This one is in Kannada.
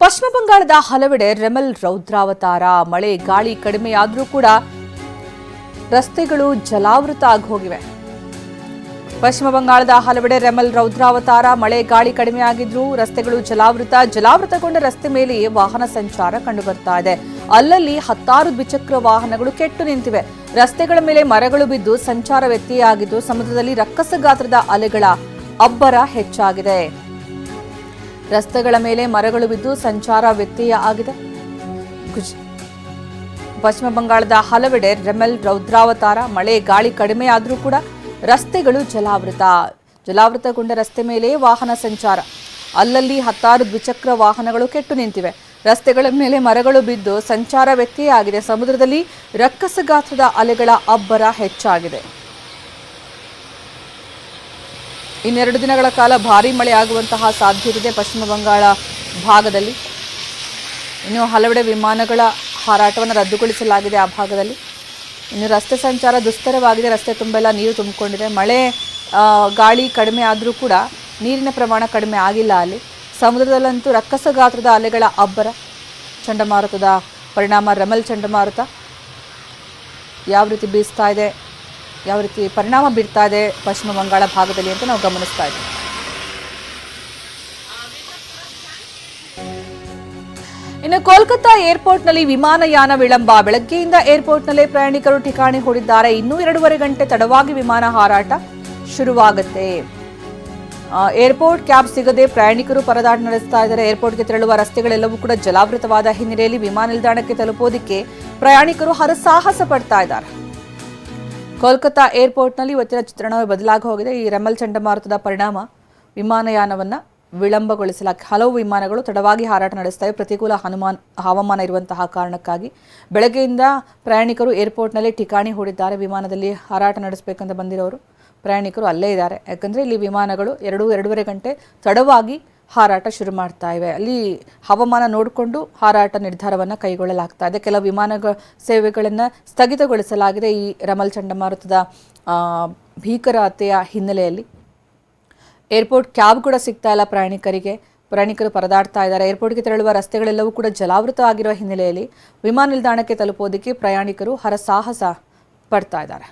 ಪಶ್ಚಿಮ ಬಂಗಾಳದ ಹಲವೆಡೆ ರೆಮಲ್ ರೌದ್ರಾವತಾರ. ಮಳೆ ಗಾಳಿ ಕಡಿಮೆಯಾದರೂ ಕೂಡ ರಸ್ತೆಗಳು ಜಲಾವೃತ ಆಗಿ ಹೋಗಿವೆ. ಪಶ್ಚಿಮ ಬಂಗಾಳದ ಹಲವೆಡೆ ರೆಮಲ್ ರೌದ್ರಾವತಾರ. ಮಳೆ ಗಾಳಿ ಕಡಿಮೆಯಾಗಿದ್ರೂ ರಸ್ತೆಗಳು ಜಲಾವೃತ. ಜಲಾವೃತಗೊಂಡ ರಸ್ತೆ ಮೇಲೆ ವಾಹನ ಸಂಚಾರ ಕಂಡುಬರ್ತಾ ಇದೆ. ಅಲ್ಲಲ್ಲಿ ಹತ್ತಾರು ದ್ವಿಚಕ್ರ ವಾಹನಗಳು ಕೆಟ್ಟು ನಿಂತಿವೆ. ರಸ್ತೆಗಳ ಮೇಲೆ ಮರಗಳು ಬಿದ್ದು ಸಂಚಾರ ವ್ಯತ್ಯಯ ಆಗಿದ್ದು, ಸಮುದ್ರದಲ್ಲಿ ರಕ್ಕಸ ಗಾತ್ರದ ಅಲೆಗಳ ಅಬ್ಬರ ಹೆಚ್ಚಾಗಿದೆ. ರಸ್ತೆಗಳ ಮೇಲೆ ಮರಗಳು ಬಿದ್ದು ಸಂಚಾರ ವ್ಯತ್ಯಯ ಆಗಿದೆ. ಪಶ್ಚಿಮ ಬಂಗಾಳದ ಹಲವೆಡೆ ರೆಮೆಲ್ ರೌದ್ರಾವತಾರ, ಮಳೆ ಗಾಳಿ ಕಡಿಮೆಯಾದರೂ ಕೂಡ ರಸ್ತೆಗಳು ಜಲಾವೃತ. ಜಲಾವೃತಗೊಂಡ ರಸ್ತೆ ಮೇಲೆ ವಾಹನ ಸಂಚಾರ. ಅಲ್ಲಲ್ಲಿ ಹತ್ತಾರು ದ್ವಿಚಕ್ರ ವಾಹನಗಳು ಕೆಟ್ಟು ನಿಂತಿವೆ. ರಸ್ತೆಗಳ ಮೇಲೆ ಮರಗಳು ಬಿದ್ದು ಸಂಚಾರ ವ್ಯತ್ಯಯ ಆಗಿದೆ. ಸಮುದ್ರದಲ್ಲಿ ರಕ್ಕಸ ಗಾತ್ರದ ಅಲೆಗಳ ಅಬ್ಬರ ಹೆಚ್ಚಾಗಿದೆ. ಇನ್ನೆರಡು ದಿನಗಳ ಕಾಲ ಭಾರೀ ಮಳೆ ಆಗುವಂತಹ ಸಾಧ್ಯತೆ ಇದೆ ಪಶ್ಚಿಮ ಬಂಗಾಳ ಭಾಗದಲ್ಲಿ. ಇನ್ನು ಹಲವೆಡೆ ವಿಮಾನಗಳ ಹಾರಾಟವನ್ನು ರದ್ದುಗೊಳಿಸಲಾಗಿದೆ ಆ ಭಾಗದಲ್ಲಿ. ಇನ್ನು ರಸ್ತೆ ಸಂಚಾರ ದುಸ್ತರವಾಗಿದೆ, ರಸ್ತೆ ತುಂಬೆಲ್ಲ ನೀರು ತುಂಬಿಕೊಂಡಿದೆ. ಮಳೆ ಗಾಳಿ ಕಡಿಮೆ ಆದರೂ ಕೂಡ ನೀರಿನ ಪ್ರಮಾಣ ಕಡಿಮೆ ಆಗಿಲ್ಲ ಅಲ್ಲಿ. ಸಮುದ್ರದಲ್ಲಂತೂ ರಕ್ಕಸ ಗಾತ್ರದ ಅಲೆಗಳ ಅಬ್ಬರ. ಚಂಡಮಾರುತದ ಪರಿಣಾಮ ರಮಲ್ ಚಂಡಮಾರುತ. ಯಾವ ರೀತಿ ಬೀಸ್ತಾ ಇದೆ? ಯಾವ ರೀತಿ ಪರಿಣಾಮ ಬೀರ್ತಾ ಇದೆ ಪಶ್ಚಿಮ ಬಂಗಾಳ ಭಾಗದಲ್ಲಿ ಅಂತ ನಾವು ಗಮನಿಸ್ತಾ ಇದ್ದೀವಿ ಇನ್ನು ಕೋಲ್ಕತ್ತಾ ಏರ್ಪೋರ್ಟ್ನಲ್ಲಿ ವಿಮಾನಯಾನ ವಿಳಂಬ. ಬೆಳಗ್ಗೆಯಿಂದ ಏರ್ಪೋರ್ಟ್ನಲ್ಲೇ ಪ್ರಯಾಣಿಕರು ಠಿಕಾಣಿ ಹೂಡಿದ್ದಾರೆ. ಇನ್ನೂ ಎರಡೂವರೆ ಗಂಟೆ ತಡವಾಗಿ ವಿಮಾನ ಹಾರಾಟ ಶುರುವಾಗುತ್ತೆ. ಏರ್ಪೋರ್ಟ್ ಕ್ಯಾಬ್ ಸಿಗದೆ ಪ್ರಯಾಣಿಕರು ಪರದಾಟ ನಡೆಸ್ತಾ ಇದ್ದಾರೆ. ಏರ್ಪೋರ್ಟ್ಗೆ ತೆರಳುವ ರಸ್ತೆಗಳೆಲ್ಲವೂ ಕೂಡ ಜಲಾವೃತವಾದ ಹಿನ್ನೆಲೆಯಲ್ಲಿ ವಿಮಾನ ನಿಲ್ದಾಣಕ್ಕೆ ತಲುಪೋದಿಕ್ಕೆ ಪ್ರಯಾಣಿಕರು ಹರಸಾಹಸ ಪಡ್ತಾ ಇದ್ದಾರೆ. ಕೋಲ್ಕತ್ತಾ ಏರ್ಪೋರ್ಟ್ನಲ್ಲಿ ಇವತ್ತಿನ ಚಿತ್ರಣವೇ ಬದಲಾಗಿ ಹೋಗಿದೆ ಈ ರೆಮಲ್ ಚಂಡಮಾರುತದ ಪರಿಣಾಮ ವಿಮಾನಯಾನವನ್ನು ವಿಳಂಬಗೊಳಿಸಲಾಗಿ, ಹಲವು ವಿಮಾನಗಳು ತಡವಾಗಿ ಹಾರಾಟ ನಡೆಸ್ತವೆ ಪ್ರತಿಕೂಲ ಹನುಮಾನ್, ಹವಾಮಾನ ಇರುವಂತಹ ಕಾರಣಕ್ಕಾಗಿ. ಬೆಳಗ್ಗೆಯಿಂದ ಪ್ರಯಾಣಿಕರು ಏರ್ಪೋರ್ಟ್ನಲ್ಲಿ ಠಿಕಾಣಿ ಹೂಡಿದ್ದಾರೆ. ವಿಮಾನದಲ್ಲಿ ಹಾರಾಟ ನಡೆಸಬೇಕಂತ ಬಂದಿರೋರು ಪ್ರಯಾಣಿಕರು ಅಲ್ಲೇ ಇದ್ದಾರೆ. ಯಾಕಂದರೆ ಇಲ್ಲಿ ವಿಮಾನಗಳು ಎರಡು, ಎರಡೂವರೆ ಗಂಟೆ ತಡವಾಗಿ ಹಾರಾಟ ಶುರು ಮಾಡ್ತಾ ಇವೆ. ಅಲ್ಲಿ ಹವಾಮಾನ ನೋಡಿಕೊಂಡು ಹಾರಾಟ ನಿರ್ಧಾರವನ್ನು ಕೈಗೊಳ್ಳಲಾಗ್ತಾ ಇದೆ. ಕೆಲವು ವಿಮಾನಗಳ ಸೇವೆಗಳನ್ನು ಸ್ಥಗಿತಗೊಳಿಸಲಾಗಿದೆ ಈ ರಮಲ್ ಚಂಡಮಾರುತದ ಭೀಕರತೆಯ ಹಿನ್ನೆಲೆಯಲ್ಲಿ. ಏರ್ಪೋರ್ಟ್ ಕ್ಯಾಬ್ ಕೂಡ ಸಿಗ್ತಾ ಇಲ್ಲ ಪ್ರಯಾಣಿಕರಿಗೆ. ಪ್ರಯಾಣಿಕರು ಪರದಾಡ್ತಾ ಇದ್ದಾರೆ. ಏರ್ಪೋರ್ಟ್ಗೆ ತೆರಳುವ ರಸ್ತೆಗಳೆಲ್ಲವೂ ಕೂಡ ಜಲಾವೃತ ಆಗಿರುವ ಹಿನ್ನೆಲೆಯಲ್ಲಿ ವಿಮಾನ ನಿಲ್ದಾಣಕ್ಕೆ ತಲುಪೋದಕ್ಕೆ ಪ್ರಯಾಣಿಕರು ಹರಸಾಹಸ ಪಡ್ತಾ ಇದ್ದಾರೆ.